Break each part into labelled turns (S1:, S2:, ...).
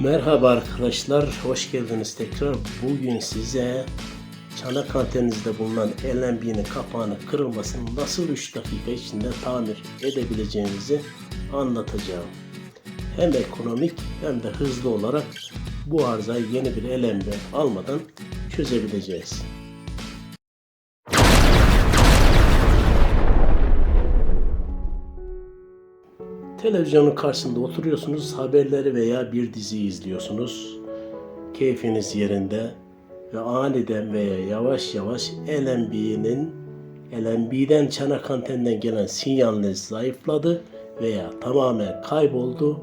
S1: Merhaba arkadaşlar, hoş geldiniz tekrar. Bugün size çanak anteninizde bulunan LNB'nin kapağının kırılmasını nasıl 3 dakika içinde tamir edebileceğinizi anlatacağım. Hem ekonomik hem de hızlı olarak bu arızayı yeni bir LNB almadan çözebileceğiz. Televizyonun karşısında oturuyorsunuz, haberleri veya bir dizi izliyorsunuz. Keyfiniz yerinde ve aniden veya yavaş yavaş LNB'nin LNB'den çanak anteninden gelen sinyaliniz zayıfladı veya tamamen kayboldu.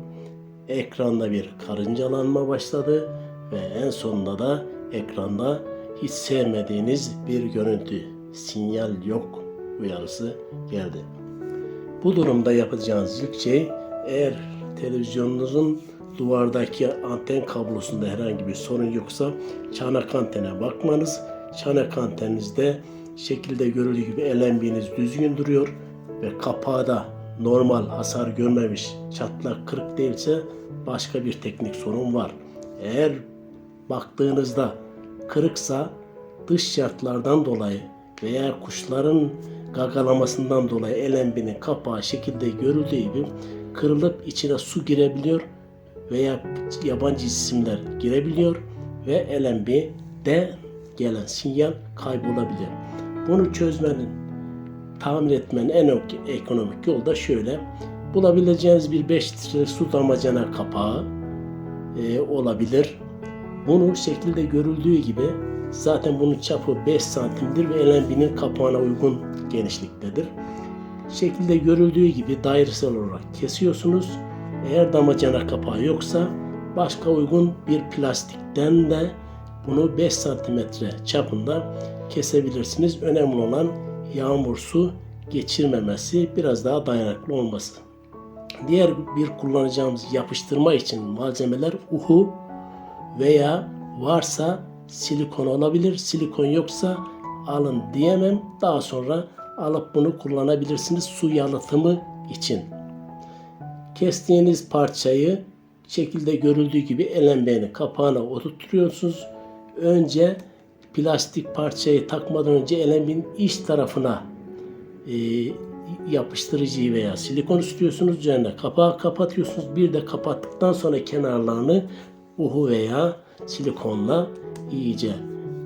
S1: Ekranda bir karıncalanma başladı ve en sonunda da ekranda hiç sevmediğiniz bir görüntü, sinyal yok uyarısı geldi. Bu durumda yapacağınız ilk şey eğer televizyonunuzun duvardaki anten kablosunda herhangi bir sorun yoksa çanak antene bakmanız. Çanak anteninizde şekilde görüldüğü gibi LNB'niz düzgün duruyor ve kapağı da normal hasar görmemiş, çatlak kırık değilse başka bir teknik sorun var. Eğer baktığınızda kırıksa dış şartlardan dolayı veya kuşların gagalamasından dolayı LNB'nin kapağı şekilde görüldüğü gibi kırılıp içine su girebiliyor veya yabancı cisimler girebiliyor ve LNB'de gelen sinyal kaybolabiliyor. Bunu çözmenin, tamir etmenin en ekonomik yolu da şöyle. Bulabileceğiniz bir 5 litre su damacana kapağı e, olabilir. Bunu şekilde görüldüğü gibi zaten bunun çapı 5 santimdir ve LNB'nin kapağına uygun genişliktedir. Şekilde görüldüğü gibi dairesel olarak kesiyorsunuz. Eğer damacana kapağı yoksa başka uygun bir plastikten de bunu 5 santimetre çapında kesebilirsiniz. Önemli olan yağmur su geçirmemesi, biraz daha dayanıklı olması. Diğer bir kullanacağımız yapıştırma için malzemeler uhu veya varsa silikon olabilir. Silikon yoksa alın diyemem. Daha sonra alıp bunu kullanabilirsiniz su yalıtımı için. Kestiğiniz parçayı şekilde görüldüğü gibi LNB'nin kapağına oturtuyorsunuz. Önce plastik parçayı takmadan önce LNB'nin iç tarafına e, yapıştırıcıyı veya silikon sürüyorsunuz. Üzerine kapağı kapatıyorsunuz. Bir de kapattıktan sonra kenarlarını uhu veya silikonla iyice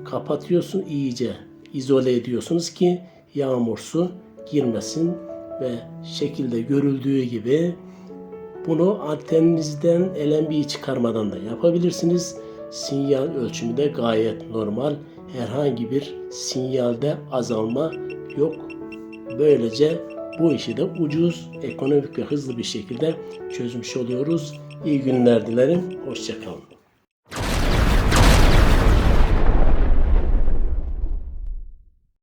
S1: kapatıyorsun, iyice izole ediyorsunuz ki yağmur su girmesin ve şekilde görüldüğü gibi bunu anteninizden LNB'yi çıkarmadan da yapabilirsiniz. Sinyal ölçümü de gayet normal. Herhangi bir sinyalde azalma yok. Böylece bu işi de ucuz, ekonomik ve hızlı bir şekilde çözmüş oluyoruz. İyi günler dilerim. Hoşçakalın.